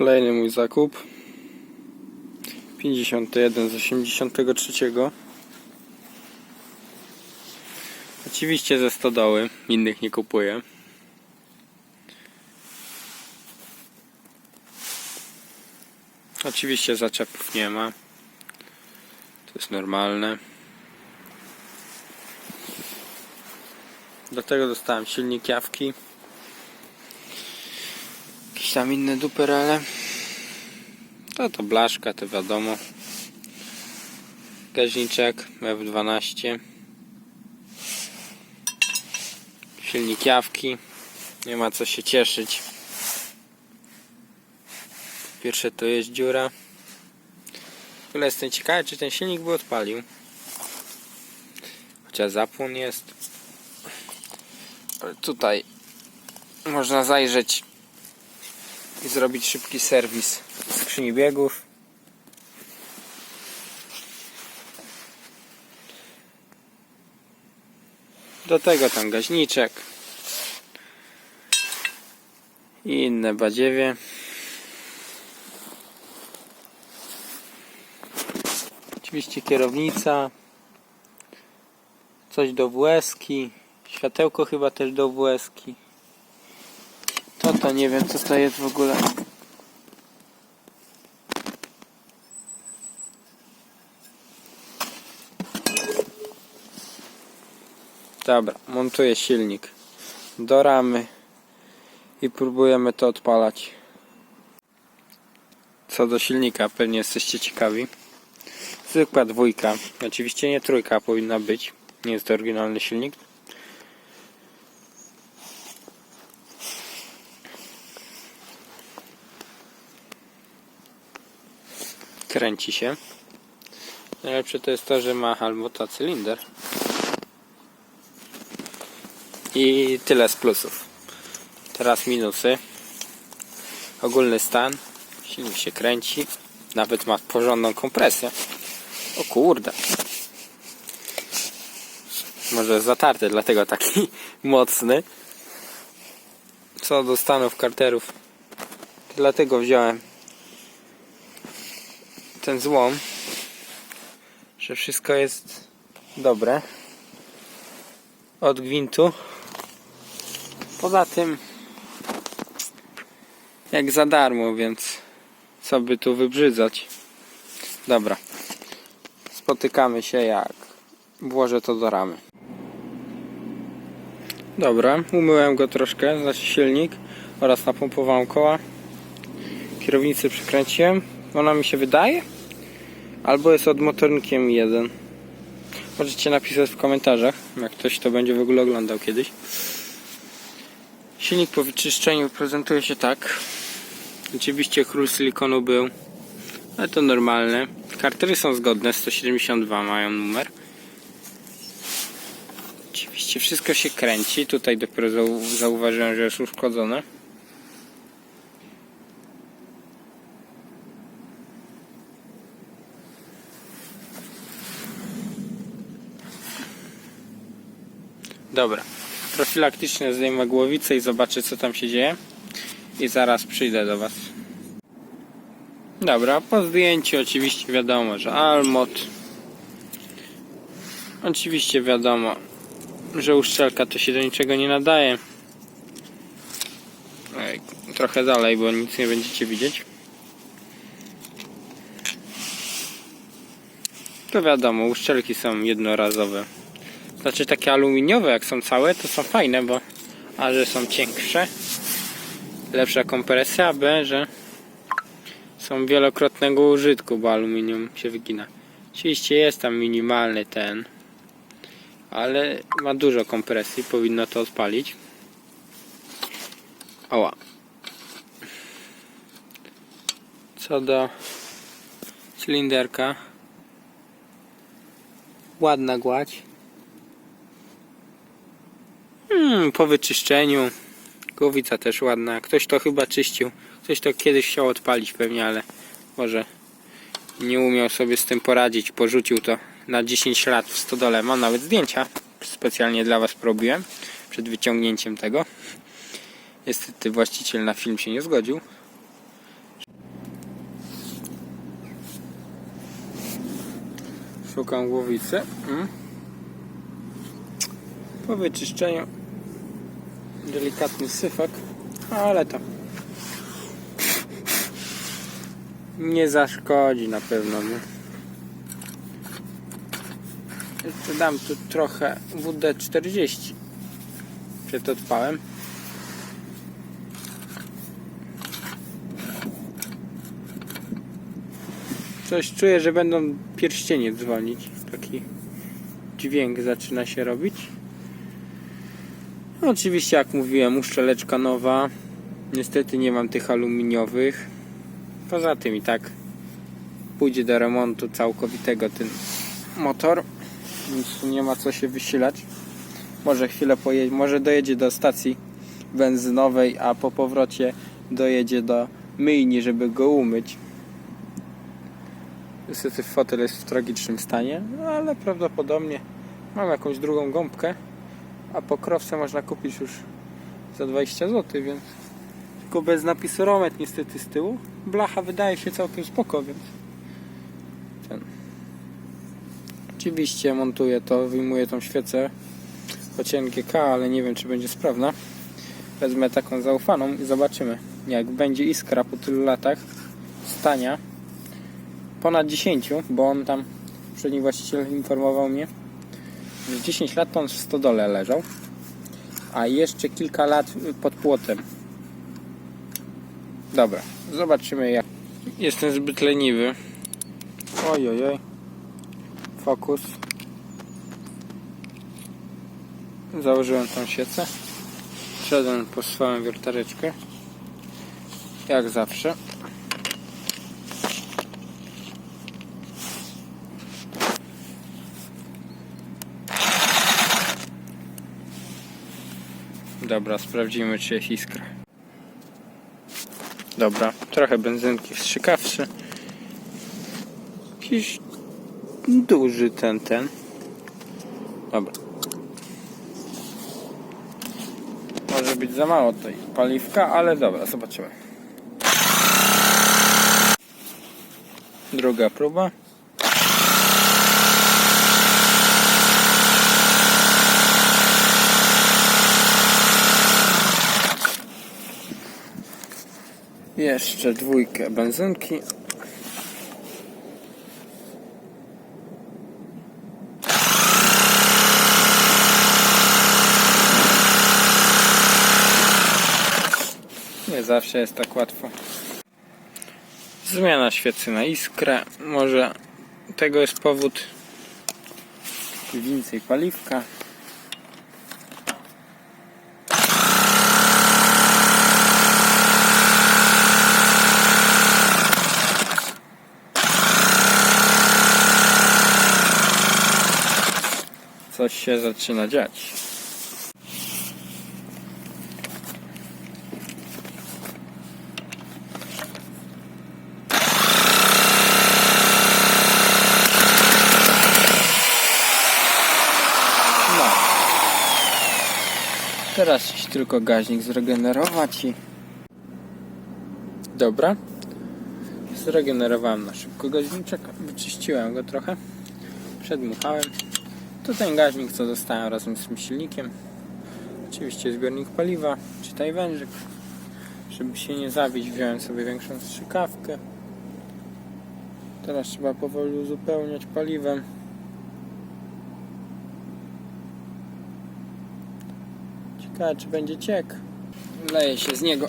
Kolejny mój zakup. 51 z 83. Oczywiście ze stodoły, innych nie kupuję. Oczywiście zaczepów nie ma. To jest normalne. Do tego dostałem silnik jawki. Jakieś tam inne duperele. To to blaszka, to wiadomo. Gaźniczek F12. Silnik jawki. Nie ma co się cieszyć. Pierwsze to jest dziura. Ogóle jestem ciekawy, czy ten silnik by odpalił. Chociaż zapłon jest. Ale tutaj można zajrzeć i zrobić szybki serwis skrzyni biegów. Do tego tam gaźniczek i inne badziewie. Oczywiście kierownica, coś do WS-ki, światełko chyba też do WS-ki. To nie wiem co to jest w ogóle. Dobra, montuję silnik do ramy i próbujemy to odpalać. Co do silnika, pewnie jesteście ciekawi. Zwykła dwójka, oczywiście nie trójka powinna być. Nie jest to oryginalny silnik. Kręci się. Najlepsze to jest to, że ma Halmota cylinder. I tyle z plusów. Teraz minusy. Ogólny stan. Silnik się kręci. Nawet ma porządną kompresję. O kurde. Może zatarty, dlatego taki mocny. Co do stanów karterów. Dlatego wziąłem ten złom. Że wszystko jest dobre. Od gwintu. Poza tym jak za darmo, więc co by tu wybrzydzać. Dobra. Spotykamy się jak włożę to do ramy. Dobra, umyłem go troszkę, znaczy silnik oraz napompowałem koła. Kierownicę przykręciłem. Ona mi się wydaje albo jest od motornikiem jeden. Możecie napisać w komentarzach, jak ktoś to będzie w ogóle oglądał kiedyś. Silnik po wyczyszczeniu prezentuje się tak. Oczywiście król silikonu był, ale to normalne. Kartery są zgodne, 172 mają numer. Oczywiście wszystko się kręci. Tutaj dopiero zau zauważyłem, że jest uszkodzone. Dobra. Profilaktycznie zdejmę głowicę i zobaczę co tam się dzieje. I zaraz przyjdę do Was. Dobra, po zdjęciu oczywiście wiadomo, że Almot. Oczywiście wiadomo, że uszczelka to się do niczego nie nadaje. Trochę dalej, bo nic nie będziecie widzieć. To wiadomo, uszczelki są jednorazowe. Znaczy takie aluminiowe, jak są całe, to są fajne, bo A, że są cięższe, lepsza kompresja, B, że są wielokrotnego użytku, bo aluminium się wygina. Oczywiście jest tam minimalny ten, ale ma dużo kompresji, powinno to odpalić. Oła. Co do cylinderka, ładna gładź. Hmm, po wyczyszczeniu. Głowica też ładna. Ktoś to chyba czyścił. Ktoś to kiedyś chciał odpalić pewnie, ale może nie umiał sobie z tym poradzić. Porzucił to na 10 lat w stodole. Mam nawet zdjęcia. Specjalnie dla Was probiłem przed wyciągnięciem tego. Niestety właściciel na film się nie zgodził. Szukam głowicy. Hmm. Po wyczyszczeniu delikatny syfek, ale to nie zaszkodzi na pewno. Nie? Jeszcze dam tu trochę WD-40 przed odpałem. Coś czuję, że będą pierścienie dzwonić. Taki dźwięk zaczyna się robić. No, oczywiście, jak mówiłem, uszczeleczka nowa. Niestety nie mam tych aluminiowych. Poza tym i tak pójdzie do remontu całkowitego ten motor. Tu nie ma co się wysilać. Może chwilę pojedzie, może dojedzie do stacji benzynowej, a po powrocie dojedzie do myjni, żeby go umyć. Niestety fotel jest w tragicznym stanie, ale prawdopodobnie mam jakąś drugą gąbkę, a pokrowce można kupić już za 20 zł, więc tylko bez napisu Romet niestety z tyłu. Blacha wydaje się całkiem spoko, więc ten. Oczywiście montuję to, wyjmuję tą świecę choć NGK, ale nie wiem czy będzie sprawna. Wezmę taką zaufaną i zobaczymy jak będzie iskra po tylu latach stania ponad 10, bo on tam, poprzedni właściciel informował mnie, że 10 lat on w stodole leżał, a jeszcze kilka lat pod płotem. Dobra, zobaczymy jak. Jestem zbyt leniwy. Oj, oj, oj. Fokus. Założyłem tą siecę. Szedłem po swoją wiertareczkę. Jak zawsze. Dobra, sprawdzimy czy jest iskra. Dobra, trochę benzynki wstrzykawszy. Jakiś duży ten, ten. Dobra. Może być za mało tej paliwka, ale dobra, zobaczymy. Druga próba. Jeszcze dwójkę benzynki. Nie zawsze jest tak łatwo. Zmiana świecy na iskrę. Może tego jest powód. Więcej paliwka. Coś się zaczyna dziać. No. Teraz się tylko gaźnik zregenerować i... Dobra. Zregenerowałem na szybko gaźniczek, wyczyściłem go trochę, przedmuchałem. To ten gaźnik, co dostałem razem z tym silnikiem. Oczywiście zbiornik paliwa, czytaj wężyk. Żeby się nie zabić, wziąłem sobie większą strzykawkę. Teraz trzeba powoli uzupełniać paliwem. Ciekawe, czy będzie ciek. Leje się z niego.